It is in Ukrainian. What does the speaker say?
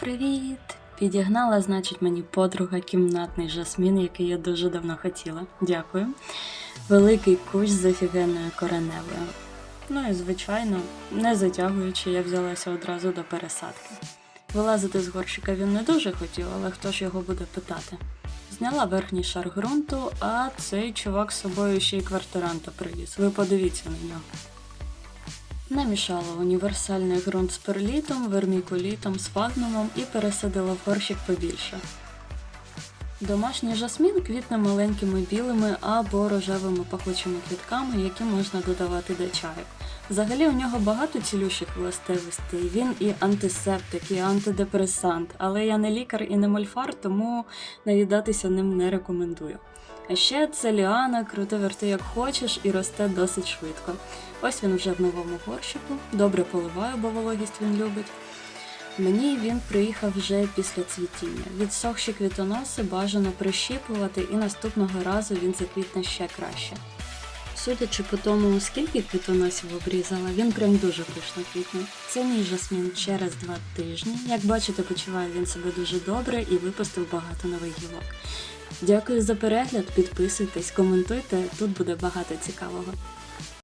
Привіт! Підігнала, значить, мені подруга кімнатний жасмін, який я дуже давно хотіла. Дякую. Великий кущ з офігенною кореневою. Ну і звичайно, не затягуючи, я взялася одразу до пересадки. Вилазити з горщика він не дуже хотів, але хто ж його буде питати? Зняла верхній шар ґрунту, а цей чувак з собою ще й квартиранта привіз. Ви подивіться на нього. Намішала універсальний ґрунт з перлітом, вермікулітом, сфагнумом і пересадила в горщик побільше. Домашній жасмін квітне маленькими білими або рожевими пахучими квітками, які можна додавати до чаю. Взагалі у нього багато цілющих властивостей. Він і антисептик, і антидепресант, але я не лікар і не мольфар, тому наїдатися ним не рекомендую. А ще це ліана, круто верти як хочеш і росте досить швидко. Ось він вже в новому горщику. Добре поливаю, бо вологість він любить. Мені він приїхав вже після цвітіння. Відсохші квітоноси бажано прищіпувати, і наступного разу він заквітне ще краще. Судячи по тому, скільки квітоносів обрізала, він прям дуже пишно квітне. Це мій жасмін через два тижні. Як бачите, почуває він себе дуже добре і випустив багато нових гілок. Дякую за перегляд, підписуйтесь, коментуйте, тут буде багато цікавого.